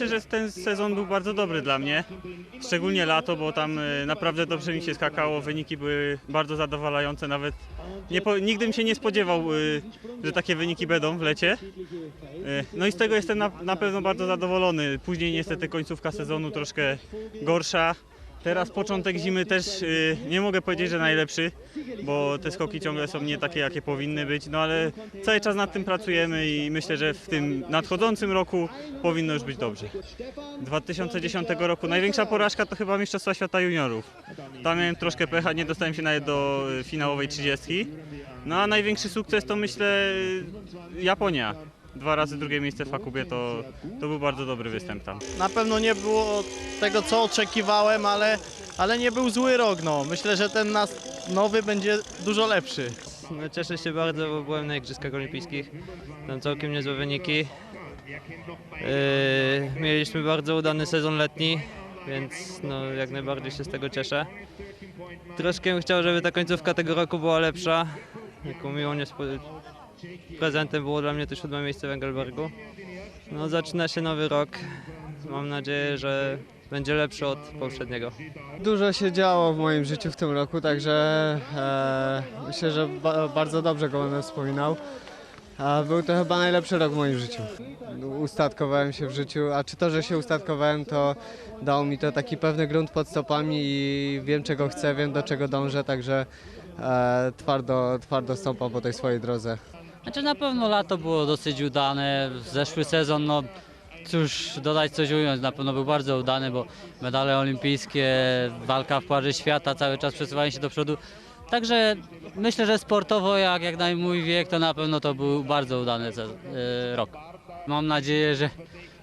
Myślę, że ten sezon był bardzo dobry dla mnie, szczególnie lato, bo tam y, naprawdę dobrze mi się skakało, wyniki były bardzo zadowalające, nawet nie nigdy bym się nie spodziewał, y, że takie wyniki będą w lecie. Y, No i z tego jestem na, na pewno bardzo zadowolony. Później niestety końcówka sezonu troszkę gorsza. Teraz początek zimy też y, nie mogę powiedzieć, że najlepszy, bo te skoki ciągle są nie takie, jakie powinny być, no ale cały czas nad tym pracujemy i myślę, że w tym nadchodzącym roku powinno już być dobrze. 2010 roku największa porażka to chyba Mistrzostwa Świata Juniorów. Tam miałem troszkę pecha, nie dostałem się nawet do y, finałowej 30. No a największy sukces to myślę y, Japonia. Dwa razy drugie miejsce w Fakubie to, to był bardzo dobry występ tam. Na pewno nie było tego, co oczekiwałem, ale, ale nie był zły rok. No. Myślę, że ten nas nowy będzie dużo lepszy. No, Cieszę się bardzo, bo byłem na Igrzyskach Olimpijskich. Tam całkiem niezłe wyniki. Yy, mieliśmy bardzo udany sezon letni, więc no, jak najbardziej się z tego cieszę. Troszkę bym chciał, żeby ta końcówka tego roku była lepsza. Jaką miłą niespo- prezentem było dla mnie to siódme miejsce w Engelbergu. No, zaczyna się nowy rok. Mam nadzieję, że będzie lepszy od poprzedniego. Dużo się działo w moim życiu w tym roku, także e, myślę, że ba bardzo dobrze go będę wspominał. A był to chyba najlepszy rok w moim życiu. Ustatkowałem się w życiu, a czy to, że się ustatkowałem, to dało mi to taki pewny grunt pod stopami i wiem czego chcę, wiem do czego dążę, także e, twardo, twardo stąpam po tej swojej drodze. Znaczy na pewno lato było dosyć udane, zeszły sezon, no cóż dodać coś ująć, na pewno był bardzo udany, bo medale olimpijskie, walka w Pucharze Świata, cały czas przesuwanie się do przodu. Także myślę, że sportowo jak, jak na mój wiek to na pewno to był bardzo udany se- e, rok. Mam nadzieję, że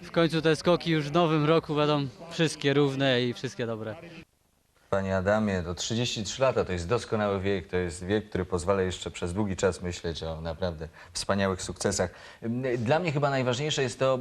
w końcu te skoki już w nowym roku będą wszystkie równe i wszystkie dobre. Panie Adamie, to 33 lata to jest doskonały wiek, to jest wiek, który pozwala jeszcze przez długi czas myśleć o naprawdę wspaniałych sukcesach. Dla mnie chyba najważniejsze jest to,